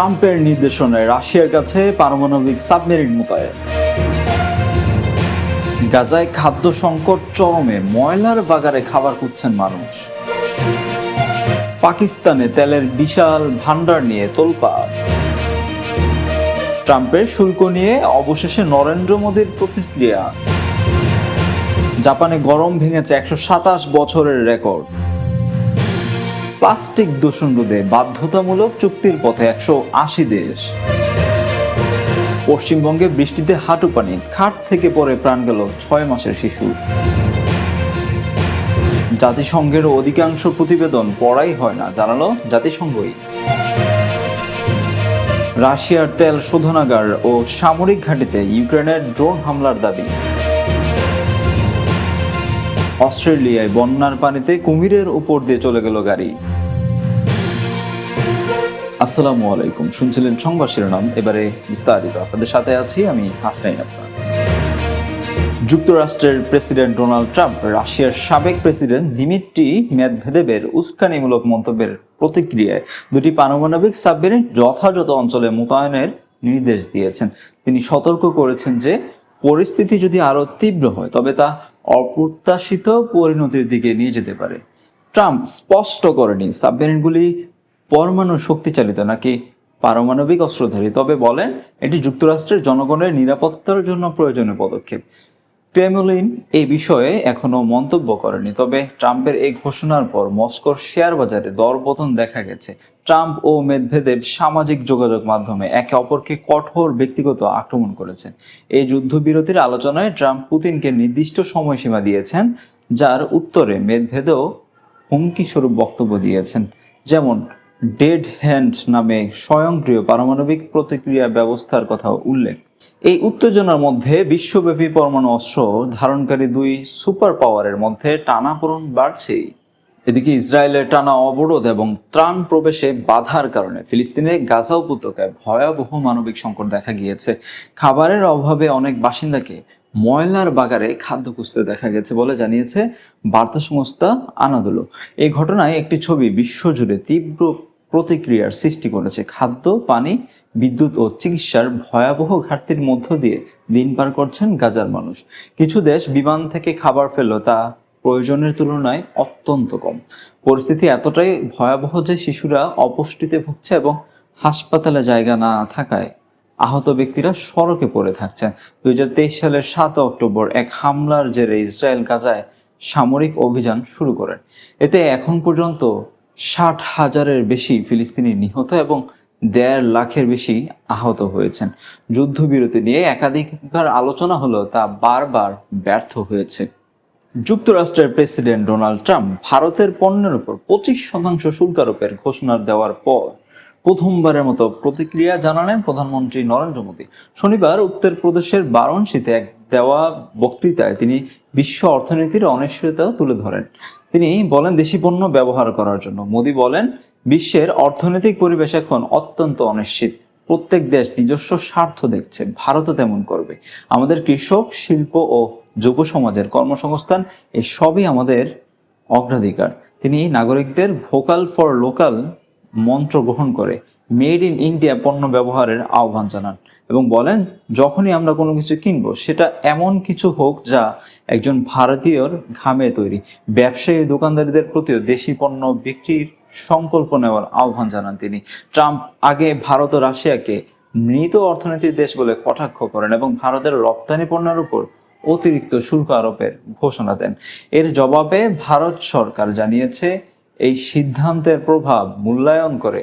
ট্রাম্পের নির্দেশনায় রাশিয়ার কাছে পারমাণবিক সাবমেরিন মোতায়েন। গাজায় খাদ্য সংকট চরমে, ময়লার বাগারে খাবার খুঁজছেন মানুষ। পাকিস্তানে তেলের বিশাল ভান্ডার নিয়ে তোলপা ট্রাম্পের শুল্ক নিয়ে অবশেষে নরেন্দ্র মোদীর প্রতিক্রিয়া। জাপানে গরম ভেঙেছে একশো সাতাশ বছরের রেকর্ড। প্লাস্টিক দূষণ রোধে বাধ্যতামূলক চুক্তির পথে একশো আশি দেশ। পশ্চিমবঙ্গে বৃষ্টিতে হাঁটু পানি, খাট থেকে পড়ে প্রাণ গেল ছয় মাসের শিশু। জাতিসংঘের অধিকাংশ প্রতিবেদন পড়াই হয় না, জানালো জাতিসংঘই। রাশিয়ার তেল শোধনাগার ও সামরিক ঘাঁটিতে ইউক্রেনের ড্রোন হামলার দাবি। অস্ট্রেলিয়ায় বন্যার পানিতে কুমিরের উপর দিয়ে চলে গেল গাড়ি। আসসালামু আলাইকুম। শুনছিলেন সংবাদ শিরোনাম। এবারে বিস্তারিত। আপনাদের সাথে আছি আমি হাসনাইন আফরান। যুক্তরাষ্ট্রের প্রেসিডেন্ট ডোনাল্ড ট্রাম্প, রাশিয়ার সাবেক প্রেসিডেন্ট দিমিত্রি মেদভেদেবের উস্কানিমূলক মন্তব্যের প্রতিক্রিয়ায় দুটি পারমাণবিক সাবমেরিন যথাযথ অঞ্চলে মোতায়েনের নির্দেশ দিয়েছেন। তিনি সতর্ক করেছেন যে, পরিস্থিতি যদি আরও তীব্র হয়, তবে তা অপ্রত্যাশিত পরিণতির দিকে নিয়ে যেতে পারে। ট্রাম্প স্পষ্ট করেনি সাবমেরিনগুলি পরমাণু শক্তি চালিত নাকি পারমাণবিক অস্ত্রধারী। তবে বলেন, এটি যুক্তরাষ্ট্রের জনগণের নিরাপত্তার জন্য প্রয়োজনীয় পদক্ষেপ। ক্রেমলিন এই বিষয়ে এখনও মন্তব্য করেনি, তবে ট্রাম্পের এই ঘোষণার পর মস্কোর শেয়ার বাজারে দরপতন দেখা গেছে। ট্রাম্প ও মেদভেদেব সামাজিক যোগাযোগ মাধ্যমে একে অপরকে কঠোর ব্যক্তিগত আক্রমণ করেছেন। এই যুদ্ধবিরতির আলোচনায় ট্রাম্প পুতিনকে নির্দিষ্ট সময়সীমা দিয়েছেন, যার উত্তরে মেদভেদেও হুমকি স্বরূপ বক্তব্য দিয়েছেন, যেমন ডেড হ্যান্ড নামে স্বয়ংক্রিয় পারমাণবিক প্রতিক্রিয়া ব্যবস্থার কথা উল্লেখ। এই উত্তেজনার মধ্যে বিশ্বব্যাপী পরমাণু অস্ত্র ধারণকারী দুই সুপার পাওয়ারের মধ্যে টানাপোড়ন বাড়ছেই। এদিকে ইসরায়েলের টানা অবরোধ এবং ত্রাণ প্রবেশে বাধার কারণে ফিলিস্তিনের গাজা উপত্যকায় ভয়াবহ মানবিক সংকট দেখা গিয়েছে। খাবারের অভাবে অনেক বাসিন্দাকে ময়লার বাগারে খাদ্য খুঁজতে দেখা গেছে বলে জানিয়েছে বার্তা সংস্থা আনাদুলো। এই ঘটনায় একটি ছবি বিশ্বজুড়ে তীব্র প্রতিক্রিয়ার সৃষ্টি করেছে। খাদ্য, পানি, বিদ্যুৎ ও চিকিৎসার ভয়াবহ ঘাটতির মধ্য দিয়ে দিন পার করছেন গাজার মানুষ। কিছু দেশ বিমান থেকে খাবার ফেলল, তা প্রয়োজনের তুলনায় অত্যন্ত কম। পরিস্থিতি এতটাই ভয়াবহ যে শিশুরা অপুষ্টিতে ভুগছে এবং হাসপাতালে জায়গা না থাকায় আহত ব্যক্তিরা সড়কে পড়ে থাকছেন। দুই হাজার তেইশ সালের সাত অক্টোবর এক হামলার জেরে ইসরায়েল গাজায় সামরিক অভিযান শুরু করেন। এতে এখন পর্যন্ত ষাট হাজারের বেশি ফিলিস্তিনি নিহত এবং দেড় লাখের বেশি আহত হয়েছেন। যুদ্ধবিরতি নিয়ে একাধিকবার আলোচনা হলো তা বারবার ব্যর্থ হয়েছে। যুক্তরাষ্ট্রের প্রেসিডেন্ট ডোনাল্ড ট্রাম্প ভারতের পণ্যের উপর পঁচিশ শতাংশ শুল্কারোপের ঘোষণা দেওয়ার পর প্রথমবারের মতো প্রতিক্রিয়া জানালেন প্রধানমন্ত্রী নরেন্দ্র মোদী। শনিবার উত্তরপ্রদেশের বারাণসীতে এক দেওয়া বক্তৃতায় তিনি বিশ্ব অর্থনীতির অনিশ্চয়তা তুলে ধরেন। তিনি বলেন, দেশি পণ্য ব্যবহার করার জন্য। মোদী বলেন, বিশ্বের অর্থনৈতিক পরিবেশ এখন অত্যন্ত অনিশ্চিত। প্রত্যেক দেশ নিজস্ব স্বার্থ দেখছে। ভারতও তেমন করবে। আমাদের কৃষক, শিল্প ও যুব সমাজের কর্মসংস্থান এই সবই আমাদের অগ্রাধিকার। তিনি নাগরিকদের ভোকাল ফর লোকাল মন্ত্র গ্রহণ করে। মেড ইন ইন্ডিয়া পণ্য ব্যবহারের আহ্বান জানান এবং বলেন, যখনই আমরা কোনো কিছু কিনবো, সেটা এমন কিছু হোক যা একজন ভারতীয়র ঘামে তৈরি। ব্যবসায়ী দোকানদারদের প্রতিও দেশি পণ্য বিক্রির সংকল্প নেওয়ার আহ্বান জানান তিনি। ট্রাম্প আগে ভারত ও রাশিয়াকে মৃত অর্থনীতির দেশ বলে কটাক্ষ করেন এবং ভারতের রপ্তানি পণ্যের উপর অতিরিক্ত শুল্ক আরোপের ঘোষণা দেন। এর জবাবে ভারত সরকার জানিয়েছে এই সিদ্ধান্তের প্রভাব মূল্যায়ন করে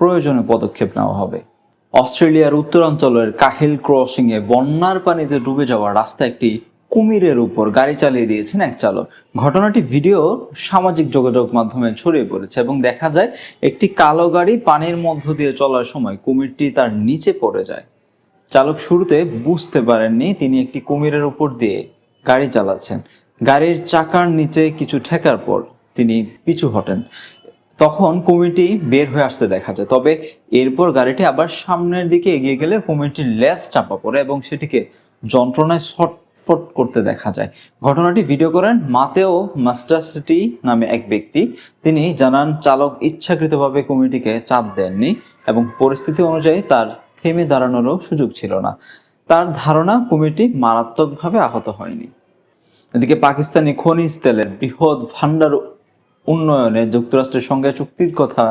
প্রয়োজনীয় পদক্ষেপ নেওয়া হবে। অস্ট্রেলিয়ার উত্তরাঞ্চলের কাহিল ক্রসিং এ বন্যার পানিতে ডুবে যাওয়া রাস্তা একটি কুমিরের উপর গাড়ি চালিয়ে দিয়েছেন এক চালক। ঘটনাটি ভিডিও সামাজিক যোগাযোগ মাধ্যমে ছড়িয়ে পড়েছে এবং দেখা যায়, একটি কালো গাড়ি পানির মধ্য দিয়ে চলার সময় কুমিরটি তার নিচে পড়ে যায়। চালক শুরুতে বুঝতে পারেননি তিনি একটি কুমিরের উপর দিয়ে গাড়ি চালাচ্ছেন। গাড়ির চাকার নিচে কিছু ঠেকার পর তিনি পিছু হটেন। তখন কুমিরটি বের হয়ে আসতে দেখা যায়। তবে এরপর গাড়িটি আবার সামনের দিকে এগিয়ে গেলে কুমিরটির লেজ চাপা পড়ে এবং সেটিকে যন্ত্রণায় ছট ছটফট করতে দেখা যায়। ঘটনাটি ভিডিও করেন মাতেও মাস্টারসিটি নামে এক ব্যক্তি। তিনি জানান, চালক ইচ্ছাকৃতভাবে কমিটিকে চাপ দেননি এবং পরিস্থিতি অনুযায়ী তার থেমে দাঁড়ানোরও সুযোগ ছিল না। তার ধারণা কমিটি মারাত্মকভাবে আহত হয়নি। এদিকে পাকিস্তানি খনিজ তেলের বৃহৎ ভান্ডার উন্নয়নে যুক্তরাষ্ট্রের সঙ্গে চুক্তির কথা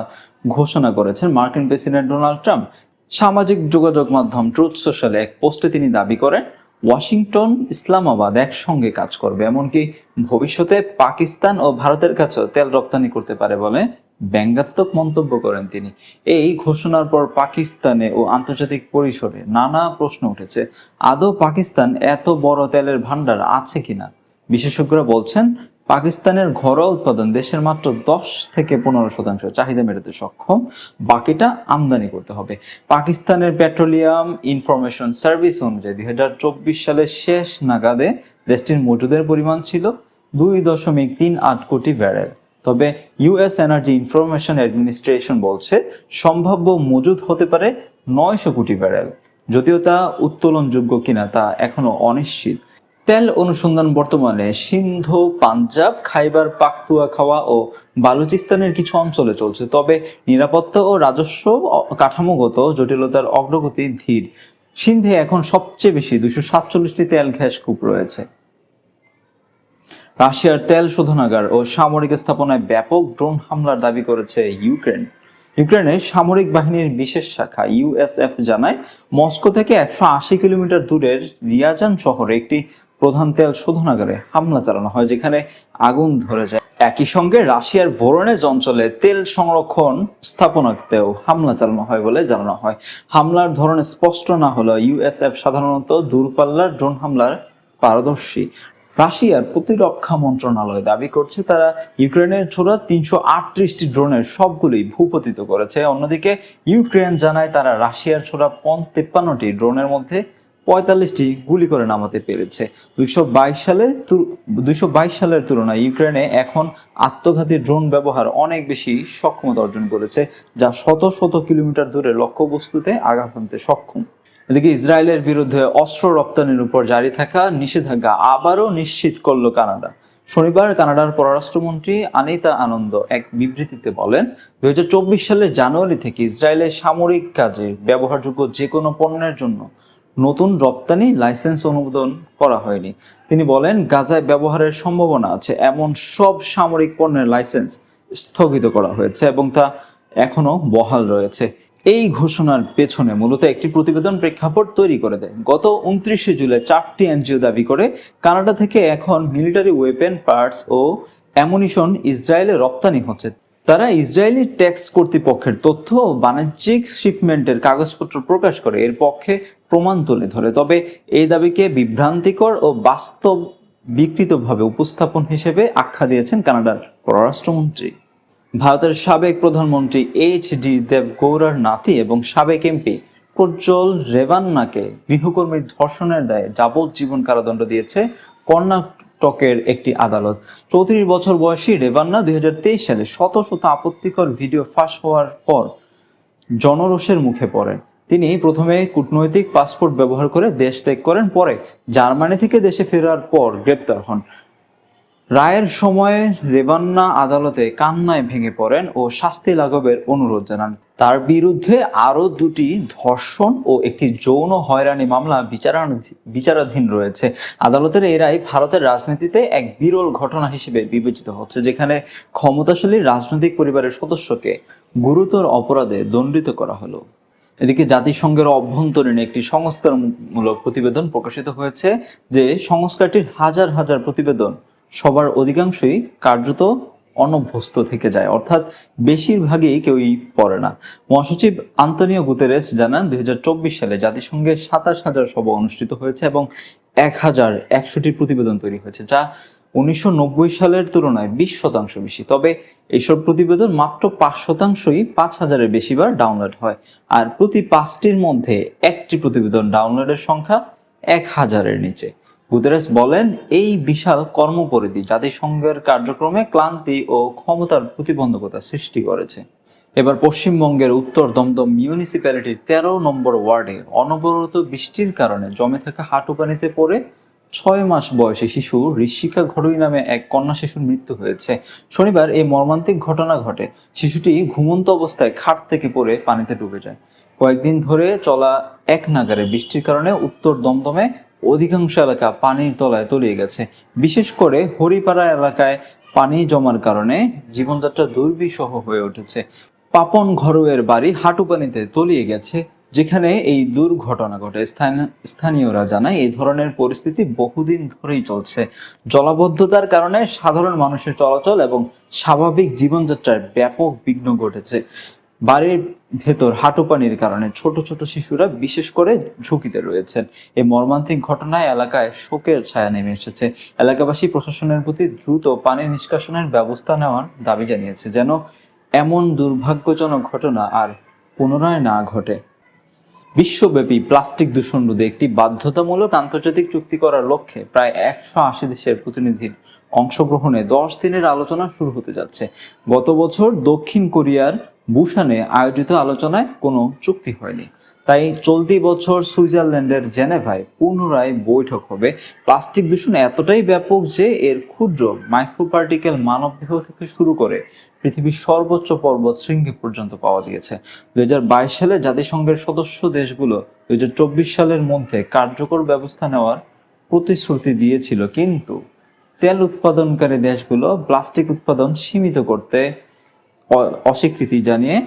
ঘোষণা করেছেন মার্কিন প্রেসিডেন্ট ডোনাল্ড ট্রাম্প। সামাজিক যোগাযোগ মাধ্যম ট্রুথ সোশ্যালে এক পোস্টে তিনি দাবি করেন, ওয়াশিংটন ইসলামাবাদ একসঙ্গে কাজ করবে, এমনকি ভবিষ্যতে পাকিস্তান ও ভারতের কাছেও তেল রপ্তানি করতে পারে বলে ব্যঙ্গাত্মক মন্তব্য করেন তিনি। এই ঘোষণার পর পাকিস্তানে ও আন্তর্জাতিক পরিসরে নানা প্রশ্ন উঠেছে, আদৌ পাকিস্তান এত বড় তেলের ভান্ডার আছে কিনা? বিশেষজ্ঞরা বলছেন পাকিস্তানের ঘরোয়া উৎপাদন দেশের মাত্র দশ থেকে পনেরো শতাংশ চাহিদা মেটাতে সক্ষম। বাকিটা আমদানি করতে হবে। পাকিস্তানের পেট্রোলিয়াম ইনফরমেশন সার্ভিস অনুযায়ী দুই হাজার চব্বিশ সালের শেষ নাগাদে দেশটির মজুদের পরিমাণ ছিল দুই দশমিক তিন আট কোটি ব্যারেল। তবে ইউএস এনার্জি ইনফরমেশন অ্যাডমিনিস্ট্রেশন বলছে, সম্ভাব্য মজুদ হতে পারে নয়শো কোটি ব্যারেল। যদিও তা উত্তোলনযোগ্য কিনা তা এখনও অনিশ্চিত। তেল অনুসন্ধান বর্তমানে সিন্ধু, পাঞ্জাব, খাইবার, পাকতুয়া খাওয়া ও বালুচিস্তানের কিছু অঞ্চলে চলছে। তবে নিরাপত্তা ও রাজস্ব কাঠামোগত জটিলতার অগ্রগতি ধীর। সিন্ধে এখন সবচেয়ে বেশি দুশো সাতচল্লিশটি তেল ঘ্যাস কূপ রয়েছে। রাশিয়ার তেল শোধনাগার ও সামরিক স্থাপনায় ব্যাপক ড্রোন হামলার দাবি করেছে ইউক্রেন। ইউক্রেনের সামরিক বাহিনীর বিশেষ শাখা ইউএসএফ জানায়, মস্কো থেকে একশো আশি কিলোমিটার দূরের রিয়াজান শহরে একটি প্রধান তেল শোধনাগারে হামলা চালানো হয়, যেখানে আগুন ধরে যায়। একই সঙ্গে রাশিয়ার ভোরনেজ অঞ্চলে তেল সংরক্ষণ স্থাপনাতেও হামলা চালানো হয় বলে জানানো হয়। হামলার ধরন স্পষ্ট না হলেও ইউএসএফ সাধারণত দূরপাল্লার ড্রোন হামলার পারদর্শী। রাশিয়ার প্রতিরক্ষা মন্ত্রণালয় দাবি করছে, তারা ইউক্রেনের ছোড়া তিনশো আটত্রিশটি ড্রোনের সবগুলি ভূপতিত করেছে। অন্যদিকে ইউক্রেন জানায়, তারা রাশিয়ার ছোড়া পন তেপ্পান্নটি ড্রোনের মধ্যে পঁয়তাল্লিশটি গুলি করে নামাতে পেরেছে। দুইশো বাইশ সালে দুইশো বাইশ সালের তুলনায় ইউক্রেনে এখন আত্মঘাতী ড্রোন ব্যবহার অনেক বেশি সক্ষমতা অর্জন করেছে, যা শত শত কিলোমিটার দূরে লক্ষ্যবস্তুতে আঘাত আনতে সক্ষম। এদিকে ইসরায়েলের বিরুদ্ধে অস্ত্র রপ্তানির উপর জারি থাকা নিষেধাজ্ঞা আবারও নিশ্চিত করল কানাডা। শনিবার কানাডার পররাষ্ট্রমন্ত্রী আনিতা আনন্দ এক বিবৃতিতে বলেন, দুই হাজার চব্বিশ সালের জানুয়ারি থেকে ইসরায়েলের সামরিক কাজে ব্যবহারযোগ্য যে কোনো পণ্যের জন্য নতুন রপ্তানি লাইসেন্স অনুমোদন করা হয়নি। তিনি বলেন, গাজায় ব্যবহারের সম্ভাবনা আছে। এমন সব সামরিক পণ্যের লাইসেন্স স্থগিত করা হয়েছে এবং তা এখনও বহাল রয়েছে। এই ঘোষণার পেছনে মূলত একটি প্রতিবেদন প্রেক্ষাপট তৈরি করে দেয়। গত উনত্রিশে জুলাই চারটি এনজিও দাবি করে, কানাডা থেকে এখন মিলিটারি ওয়েপেন পার্টস ও অ্যামুনিশন ইসরায়েলে রপ্তানি হচ্ছে। তারা ইসরায়েলি ট্যাক্স কর্তৃপক্ষের তথ্য ও বাণিজ্যিক শিপমেন্টের কাগজপত্র প্রকাশ করে, এর পক্ষে প্রমাণ তুলে ধরে। তবে এই দাবিকে বিভ্রান্তিকর ও বাস্তব বিকৃতভাবে উপস্থাপন হিসেবে আখ্যা দিয়েছেন কানাডার পররাষ্ট্রমন্ত্রী। ভারতের সাবেক প্রধানমন্ত্রী এইচ ডি দেবগৌড়ার নাতি এবং সাবেক এমপি প্রজ্জ্বল রেভান্নাকে গৃহকর্মীর ধর্ষণের দায়ে যাবজ্জীবন কারাদণ্ড দিয়েছে কর্ণাটকের একটি আদালত। চৌত্রিশ বছর বয়সী রেভান্না দুই সালে শত শত আপত্তিকর ভিডিও ফাঁস হওয়ার পর জনরোষের মুখে পড়েন। তিনি প্রথমে কূটনৈতিক পাসপোর্ট ব্যবহার করে দেশ ত্যাগ করেন, পরে জার্মানি থেকে দেশে ফেরার পর গ্রেপ্তার হন। রায়ের সময় রেবান্না আদালতে কান্নায় ভেঙে পড়েন ও শাস্তি লাঘবের অনুরোধ জানান। তার বিরুদ্ধে আরও দুটি ধর্ষণ ও একটি যৌন হয়রানি মামলা বিচারাধীন রয়েছে। আদালতের এই রায় ভারতের রাজনীতিতে এক বিরল ঘটনা হিসেবে বিবেচিত হচ্ছে, যেখানে ক্ষমতাশালী রাজনৈতিক পরিবারের সদস্যকে গুরুতর অপরাধে দণ্ডিত করা হলো। এদিকে জাতিসংঘের অভ্যন্তরীণ একটি সংস্কারমূলক প্রতিবেদন প্রকাশিত হয়েছে, যে সংস্কারটির হাজার হাজার প্রতিবেদন সবার অধিকাংশই কার্যত অনভ্যস্ত থেকে যায়। অর্থাৎ বেশিরভাগই কেউই পড়ে না। মহাসচিব আন্তনিও গুতেরেস জানান দু হাজার চব্বিশ সালে জাতিসংঘের সাতাশ হাজার সভা অনুষ্ঠিত হয়েছে এবং এক হাজার একশোটি প্রতিবেদন তৈরি হয়েছে, যা উনিশশো নব্বই সালের তুলনায় বিশ শতাংশ বেশি। তবে এইসব প্রতিবেদন মাত্র পাঁচ শতাংশই পাঁচ হাজারের বেশিবার ডাউনলোড হয়। আর প্রতি পাঁচটির মধ্যে একটি প্রতিবেদন ডাউনলোডের সংখ্যা এক হাজারের নিচে। গুতেরেস বলেন, এই বিশাল কর্মপরিধি জাতিসংঘের কার্যক্রমে ক্লান্তি ও ক্ষমতার প্রতিবন্ধকতা সৃষ্টি করেছে। এবার পশ্চিমবঙ্গের উত্তর দমদম মিউনিসিপ্যালিটির তেরো নম্বর ওয়ার্ডে অনবরত বৃষ্টির কারণে জমে থাকা হাঁটু পানিতে পড়ে ছয় মাস বয়সী শিশু ঋষিকা ঘড়ুই নামে এক কন্যা শিশুর মৃত্যু হয়েছে। শনিবার এই মর্মান্তিক ঘটনা ঘটে। শিশুটি ঘুমন্ত অবস্থায় খাট থেকে পড়ে পানিতে ডুবে যায়। কয়েকদিন ধরে চলা এক নাগারে বৃষ্টির কারণে উত্তর দমদমে অধিকাংশ এলাকা পানির তলায় তলিয়ে গেছে। বিশেষ করে হরিপাড়া এলাকায় পানি জমার কারণে জীবনযাত্রা দুর্বিষহ হয়ে উঠেছে। পাপন ঘরোয়ের বাড়ি হাঁটু পানিতে তলিয়ে গেছে, যেখানে এই দুর্ঘটনা ঘটে। স্থানীয় স্থানীয়রা জানায়, এই ধরনের পরিস্থিতি বহুদিন ধরেই চলছে। জলাবদ্ধতার কারণে সাধারণ মানুষের চলাচল এবং স্বাভাবিক জীবনযাত্রার ব্যাপক বিঘ্ন ঘটেছে। বাড়ির ভেতর হাঁটুপানির কারণে ছোট ছোট শিশুরা বিশেষ করে ঝুঁকিতে রয়েছেন। এই মর্মান্তিক ঘটনায় এলাকায় শোকের ছায়া নেমে এসেছে। এলাকাবাসী প্রশাসনের প্রতি দ্রুত পানি নিষ্কাশনের ব্যবস্থা নেওয়ার দাবি জানিয়েছে যেন এমন দুর্ভাগ্যজনক ঘটনা আর পুনরায় না ঘটে। বিশ্বব্যাপী প্লাস্টিক দূষণ রোধে একটি বাধ্যতামূলক আন্তর্জাতিক চুক্তি করার লক্ষ্যে প্রায় একশো আশি দেশের প্রতিনিধির অংশগ্রহণে দশ দিনের আলোচনা শুরু হতে যাচ্ছে। গত বছর দক্ষিণ কোরিয়ার বুসানে আয়োজিত আলোচনায় কোনো চুক্তি হয়নি। তাই চলতি বছর সুইজারল্যান্ডের জেনেভায় পুনরায় বৈঠক হবে। প্লাস্টিক দূষণ এতটাই ব্যাপক যে এর ক্ষুদ্র মাইক্রোপার্টিকেল মানবদেহ থেকে শুরু করে পৃথিবীর সর্বোচ্চ পর্বত শৃঙ্গে পর্যন্ত পাওয়া গিয়েছে। দুই হাজার বাইশ সালে জাতিসংঘের সদস্য দেশগুলো দুই হাজার চব্বিশ সালের মধ্যে কার্যকর ব্যবস্থা নেওয়ার প্রতিশ্রুতি দিয়েছিল। কিন্তু তেল উৎপাদনকারী দেশগুলো প্লাস্টিক উৎপাদন সীমিত করতে অস্বীকৃতি জানিয়ে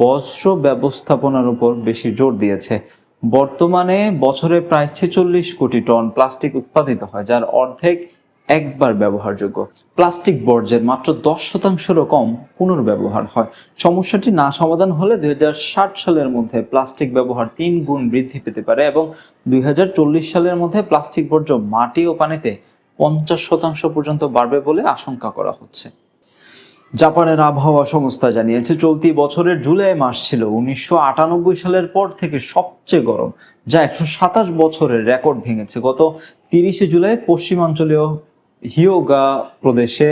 বর্জ্য ব্যবস্থাপনার উপর বেশি জোর দিয়েছে। বর্তমানে বছরে প্রায় ছেচল্লিশ কোটি টন প্লাস্টিক উৎপাদিত হয়, যার অর্ধেক একবার ব্যবহারযোগ্য। প্লাস্টিক বর্জ্যের মাত্র দশ শতাংশেরও কম পুনর্ব্যবহার হয়। সমস্যাটি না সমাধান হলে দুই হাজার ষাট সালের মধ্যে প্লাস্টিক ব্যবহার তিন গুণ বৃদ্ধি পেতে পারে এবং দুই হাজার চল্লিশ সালের মধ্যে প্লাস্টিক বর্জ্য মাটি ও পানিতে পঞ্চাশ শতাংশ পর্যন্ত বাড়বে বলে আশঙ্কা করা হচ্ছে। জাপানের আবহাওয়া সংস্থা জানিয়েছে, চলতি বছরের জুলাই মাস ছিল উনিশশো আটানব্বই সালের পর থেকে সবচেয়ে গরম, যা একশো সাতাশ বছরের রেকর্ড ভেঙেছে। গত তিরিশে জুলাই পশ্চিমাঞ্চলীয় হিওগা প্রদেশে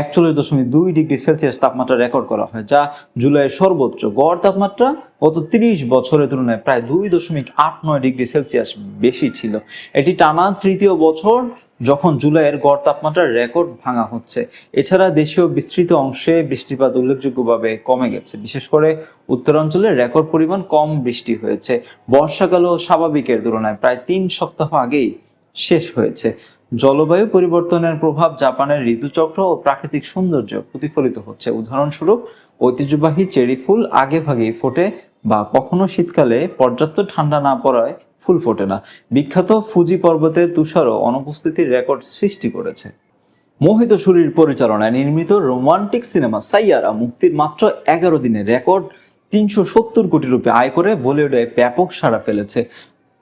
একচল্লিশ দশমিক দুই ডিগ্রি সেলসিয়াস তাপমাত্রা রেকর্ড করা হয়, যা জুলাইয়ের সর্বোচ্চ। গড় তাপমাত্রা গত তিরিশ বছরের তুলনায় প্রায় দুই দশমিক আট নয় ডিগ্রি সেলসিয়াস বেশি ছিল। এটি টানা তৃতীয় বছর যখন জুলাইয়ের গড় তাপমাত্রার রেকর্ড ভাঙা হচ্ছে। এছাড়া দেশীয় বিস্তৃত অংশে বৃষ্টিপাত উল্লেখযোগ্যভাবে কমে গেছে। বিশেষ করে উত্তরাঞ্চলে রেকর্ড পরিমাণ কম বৃষ্টি হয়েছে। বর্ষাকালও স্বাভাবিকের তুলনায় প্রায় তিন সপ্তাহ আগেই শেষ হয়েছে। জলবায়ু পরিবর্তনের প্রভাব জাপানের ঋতুচক্র ও প্রাকৃতিক সৌন্দর্য প্রতিফলিত হচ্ছে। উদাহরণস্বরূপ, ঐতিহ্যবাহী চেরি ফুল আগে ভাগেই ফোটে বা কখনো শীতকালে পর্যাপ্ত ঠান্ডা না পড়ায় ফুল ফোটে না। বিখ্যাত ফুজি পর্বতে তুষারও অনুপস্থিতির রেকর্ড সৃষ্টি করেছে। মোহিত সুরির পরিচালনায় নির্মিত রোমান্টিক সিনেমা সাইয়ারা মুক্তির মাত্র এগারো দিনে রেকর্ড তিনশো সত্তর কোটি রুপি আয় করে বলিউডে ব্যাপক সাড়া ফেলেছে।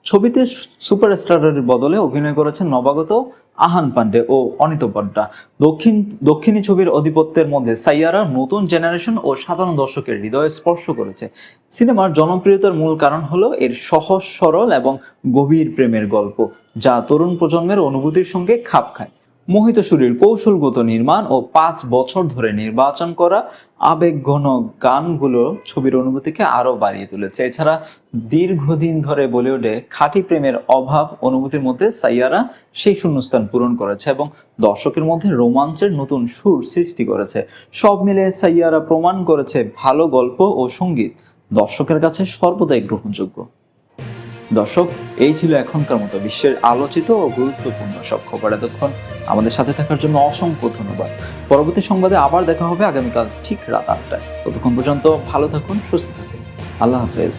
ছবিতে সুপারস্টারের বদলে অভিনয় করেছেন নবাগত আহান পান্ডে ও অনিত পান্ডা দক্ষিণ দক্ষিণী ছবির আধিপত্যের মধ্যে সাইয়ারা নতুন জেনারেশন ও সাধারণ দর্শকের হৃদয়ে স্পর্শ করেছে। সিনেমার জনপ্রিয়তার মূল কারণ হলো এর সহজ, সরল এবং গভীর প্রেমের গল্প, যা তরুণ প্রজন্মের অনুভূতির সঙ্গে খাপ খায়। মোহিত সুরীর কৌশলগত নির্মাণ ও পাঁচ বছর ধরে নির্বাচন করা আবেগঘন গানগুলো ছবির অনুভূতিকে আরও বাড়িয়ে তুলেছে। এছাড়া দীর্ঘদিন ধরে বলিউডে খাঁটি প্রেমের অভাব অনুভূতির মধ্যে সাইয়ারা সেই শূন্যস্থান পূরণ করেছে এবং দর্শকের মধ্যে রোমাঞ্চের নতুন সুর সৃষ্টি করেছে। সব মিলে সাইয়ারা প্রমাণ করেছে ভালো গল্প ও সংগীত দর্শকের কাছে সর্বদাই গ্রহণযোগ্য। দর্শক, এই ছিল এখনকার মতো বিশ্বের আলোচিত ও গুরুত্বপূর্ণ সব খবর। এতক্ষণ আমাদের সাথে থাকার জন্য অসংখ্য ধন্যবাদ। পরবর্তী সংবাদে আবার দেখা হবে আগামীকাল ঠিক রাত আটটায়। ততক্ষণ পর্যন্ত ভালো থাকুন, সুস্থ থাকুন। আল্লাহ হাফেজ।